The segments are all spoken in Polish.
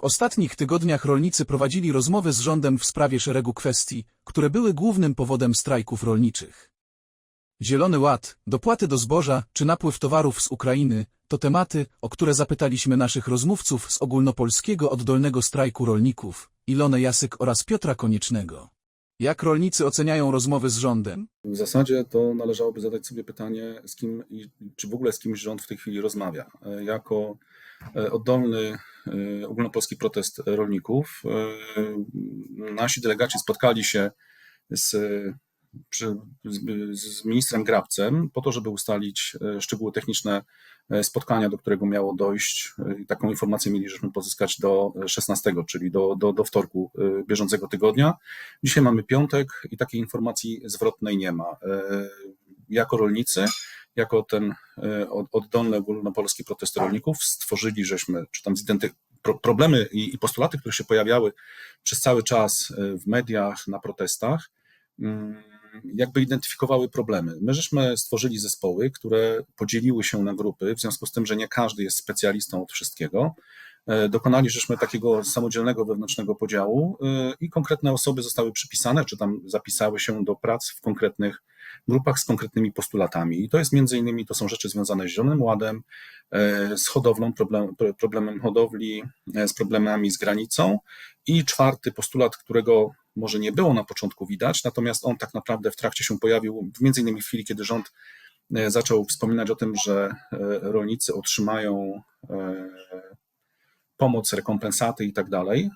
W ostatnich tygodniach rolnicy prowadzili rozmowy z rządem w sprawie szeregu kwestii, które były głównym powodem strajków rolniczych. Zielony Ład, dopłaty do zboża czy napływ towarów z Ukrainy to tematy, o które zapytaliśmy naszych rozmówców z ogólnopolskiego oddolnego strajku rolników, Ilonę Jasyk oraz Piotra Koniecznego. Jak rolnicy oceniają rozmowy z rządem? W zasadzie to należałoby zadać sobie pytanie, z kim czy w ogóle z kimś rząd w tej chwili rozmawia. E, Jako e, oddolny ogólnopolski protest rolników, e, nasi delegaci spotkali się z, z, ministrem Grabcem po to, żeby ustalić e, szczegóły techniczne e, spotkania, do którego miało dojść. E, taką informację mieliśmy pozyskać do 16, czyli do, do, do wtorku e, bieżącego tygodnia. Dzisiaj mamy piątek i takiej informacji zwrotnej nie ma. E, Jako rolnicy, jako ten e, od- oddolny ogólnopolski protest rolników stworzyli, żeśmy, czy tam zidenty- pro- problemy i, postulaty, które się pojawiały przez cały czas e, w mediach, na protestach, mm, jakby identyfikowały problemy. My żeśmy stworzyli zespoły, które podzieliły się na grupy, w związku z tym, że nie każdy jest specjalistą od wszystkiego. E, Dokonali żeśmy takiego samodzielnego wewnętrznego podziału i konkretne osoby zostały przypisane, czy tam zapisały się do prac w konkretnych grupach z konkretnymi postulatami. I to jest między innymi, to są rzeczy związane z Zielonym Ładem, e, z hodowlą, problem, pro- problemem hodowli, e, z problemami z granicą. I czwarty postulat, którego może nie było na początku widać, natomiast on tak naprawdę w trakcie się pojawił, między innymi w chwili, kiedy rząd e, zaczął wspominać o tym, że rolnicy otrzymają pomoc, rekompensaty i tak dalej,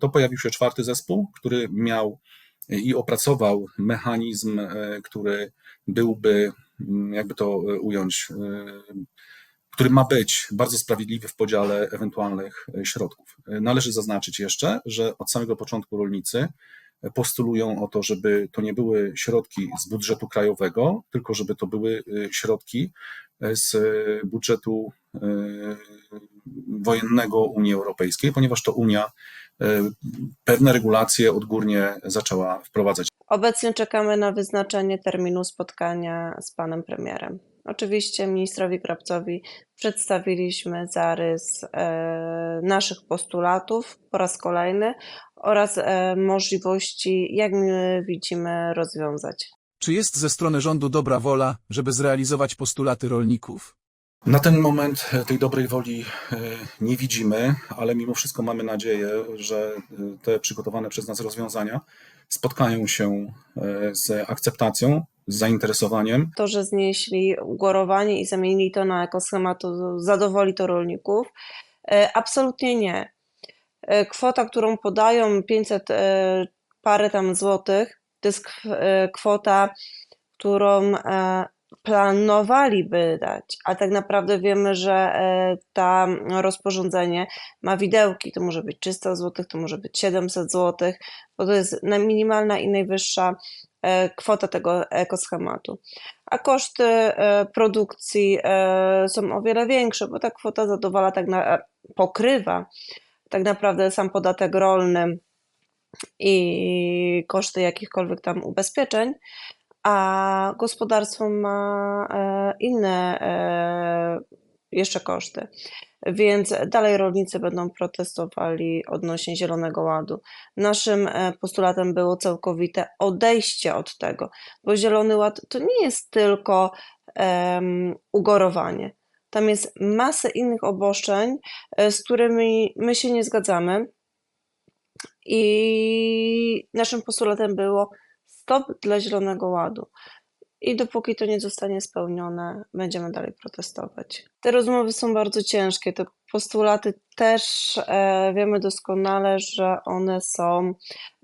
to pojawił się czwarty zespół, który miał i opracował mechanizm, e, który byłby, mm, jakby to e, ująć, e, który ma być bardzo sprawiedliwy w podziale ewentualnych środków. Należy zaznaczyć jeszcze, że od samego początku rolnicy postulują o to, żeby to nie były środki z budżetu krajowego, tylko żeby to były środki z budżetu wojennego Unii Europejskiej, ponieważ to Unia pewne regulacje odgórnie zaczęła wprowadzać. Obecnie czekamy na wyznaczenie terminu spotkania z panem premierem. Oczywiście ministrowi Grabcowi przedstawiliśmy zarys e, naszych postulatów po raz kolejny oraz e, możliwości, jak my widzimy, rozwiązać. Czy jest ze strony rządu dobra wola, żeby zrealizować postulaty rolników? Na ten moment e, tej dobrej woli e, nie widzimy, ale mimo wszystko mamy nadzieję, że e, te przygotowane przez nas rozwiązania spotkają się z akceptacją, z zainteresowaniem. To, że znieśli ugorowanie i zamienili to na ekoschemat, to zadowoli to rolników? Absolutnie nie. Kwota, którą podają 500 e, parę tam złotych, to jest kw- kwota, którą planowaliby dać, a tak naprawdę wiemy, że e, ta rozporządzenie ma widełki, to może być 300 zł, to może być 700 zł, bo to jest na- minimalna i najwyższa e, kwota tego ekoschematu. A koszty e, produkcji są o wiele większe, bo ta kwota zadowala tak na, pokrywa tak naprawdę sam podatek rolny i koszty jakichkolwiek tam ubezpieczeń, a gospodarstwo ma e, inne e, jeszcze koszty. Więc dalej rolnicy będą protestowali odnośnie Zielonego Ładu. Naszym e, postulatem było całkowite odejście od tego, bo Zielony Ład to nie jest tylko em, ugorowanie. Tam jest masę innych obostrzeń, e, z którymi my się nie zgadzamy. I naszym postulatem było stop dla Zielonego Ładu. I dopóki to nie zostanie spełnione, będziemy dalej protestować. Te rozmowy są bardzo ciężkie. Te postulaty też e, wiemy doskonale, że one są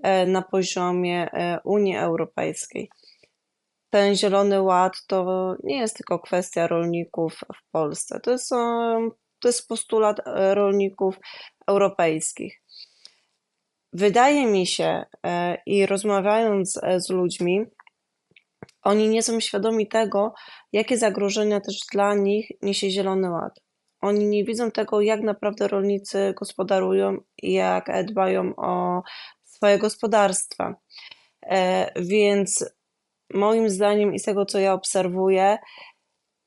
e, na poziomie e, Unii Europejskiej. Ten Zielony Ład to nie jest tylko kwestia rolników w Polsce. To jest, to jest postulat rolników europejskich. Wydaje mi się, e, i rozmawiając e, z ludźmi, oni nie są świadomi tego, jakie zagrożenia też dla nich niesie Zielony Ład. Oni nie widzą tego, jak naprawdę rolnicy gospodarują i jak e, dbają o swoje gospodarstwa. Więc moim zdaniem i z tego, co ja obserwuję,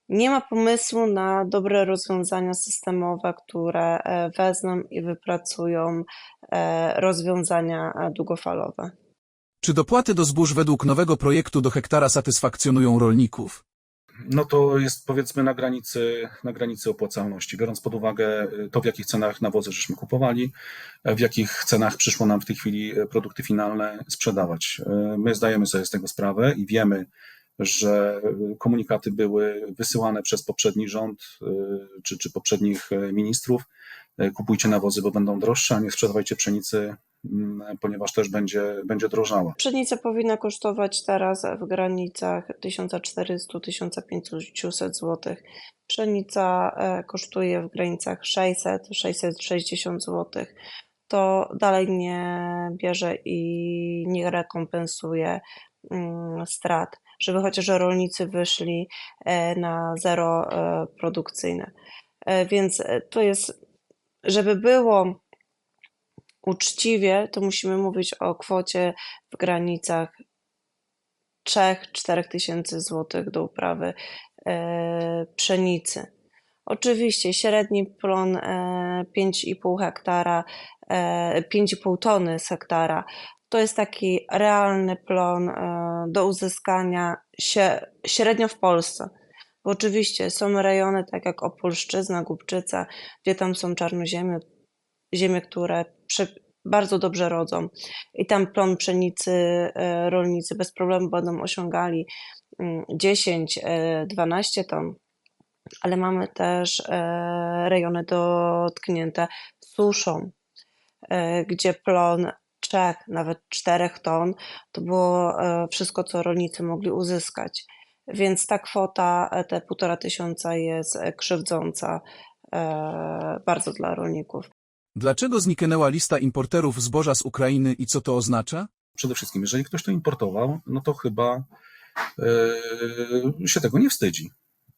Nie ma pomysłu na dobre rozwiązania systemowe, które e, wezmą i wypracują e, rozwiązania e, długofalowe. Czy dopłaty do zbóż według nowego projektu do hektara satysfakcjonują rolników? No to jest powiedzmy na granicy, na granicy opłacalności, biorąc pod uwagę to, w jakich cenach nawozy żeśmy kupowali, w jakich cenach przyszło nam w tej chwili produkty finalne sprzedawać. My zdajemy sobie z tego sprawę i wiemy, że y, komunikaty były wysyłane przez poprzedni rząd y, czy, czy poprzednich e, ministrów. E, Kupujcie nawozy, bo będą droższe, a nie sprzedawajcie pszenicy, mm, ponieważ też będzie, będzie drożała. Pszenica powinna kosztować teraz w granicach 1400-1500 zł. Pszenica e, kosztuje w granicach 600-660 zł. To dalej nie bierze i nie rekompensuje mm, strat, żeby chociaż rolnicy wyszli e, na zero e, produkcyjne. E, Więc to jest, żeby było uczciwie, to musimy mówić o kwocie w granicach 3-4 tysięcy złotych do uprawy pszenicy. Oczywiście średni plon e, 5,5 hektara, e, 5,5 tony z hektara to jest taki realny plon do uzyskania się, średnio w Polsce. Bo oczywiście są rejony, tak jak Opolszczyzna, Głubczyca, gdzie tam są czarnoziemy, ziemie, które bardzo dobrze rodzą. I tam plon pszenicy e, rolnicy bez problemu będą osiągali mm, 10-12 ton. Ale mamy też e, rejony dotknięte suszą, e, gdzie plon 3, nawet 4 ton to było e, wszystko, co rolnicy mogli uzyskać. Więc ta kwota, e, te półtora tysiąca jest e, krzywdząca bardzo dla rolników. Dlaczego zniknęła lista importerów zboża z Ukrainy i co to oznacza? Przede wszystkim, jeżeli ktoś to importował, no to chyba e, się tego nie wstydzi.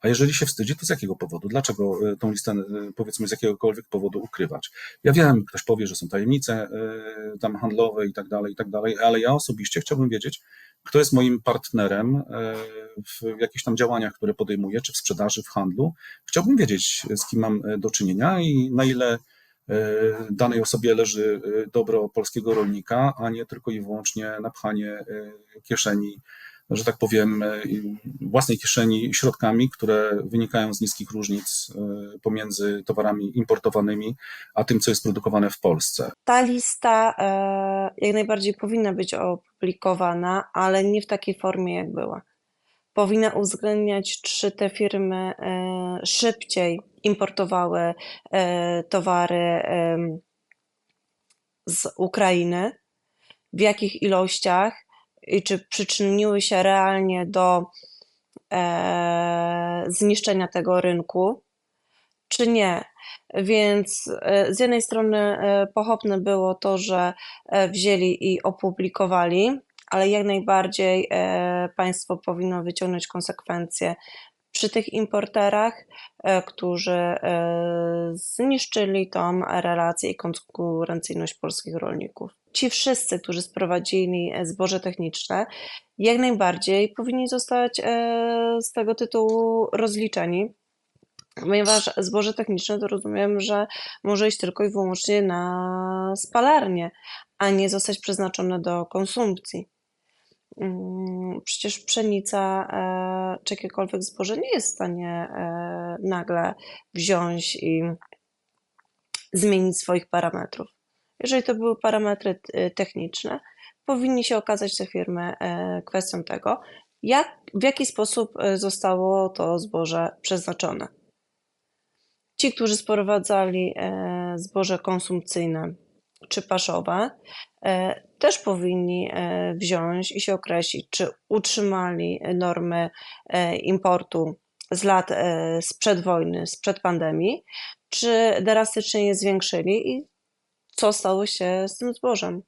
A jeżeli się wstydzi, to z jakiego powodu? Dlaczego e, tą listę, e, powiedzmy, z jakiegokolwiek powodu ukrywać? Ja wiem, ktoś powie, że są tajemnice e, tam handlowe i tak dalej, i tak dalej, ale ja osobiście chciałbym wiedzieć, kto jest moim partnerem w jakichś tam działaniach, które podejmuję, czy w sprzedaży, w handlu. Chciałbym wiedzieć, z kim mam do czynienia i na ile danej osobie leży dobro polskiego rolnika, a nie tylko i wyłącznie napchanie kieszeni, że tak powiem, e, własnej kieszeni środkami, które wynikają z niskich różnic e, pomiędzy towarami importowanymi, a tym, co jest produkowane w Polsce. Ta lista e, jak najbardziej powinna być opublikowana, ale nie w takiej formie, jak była. Powinna uwzględniać, czy te firmy szybciej importowały towary z Ukrainy, w jakich ilościach i czy przyczyniły się realnie do e, zniszczenia tego rynku, czy nie. Więc e, z jednej strony e, pochopne było to, że e, wzięli i opublikowali, ale jak najbardziej państwo powinno wyciągnąć konsekwencje przy tych importerach, e, którzy e, zniszczyli tą relację i konkurencyjność polskich rolników. Ci wszyscy, którzy sprowadzili e, zboże techniczne, jak najbardziej powinni zostać z tego tytułu rozliczeni, ponieważ zboże techniczne to rozumiem, że może iść tylko i wyłącznie na spalarnię, a nie zostać przeznaczone do konsumpcji. Mm, Przecież pszenica czy jakiekolwiek zboże nie jest w stanie e, nagle wziąć i zmienić swoich parametrów. Jeżeli to były parametry e, techniczne, powinni się okazać te firmy e, kwestią tego, jak, w jaki sposób zostało to zboże przeznaczone. Ci, którzy sprowadzali zboże konsumpcyjne czy paszowe, e, też powinni e, wziąć i się określić, czy utrzymali normy e, importu z lat sprzed wojny, sprzed pandemii, czy drastycznie je zwiększyli i co stało się z tym zbożem.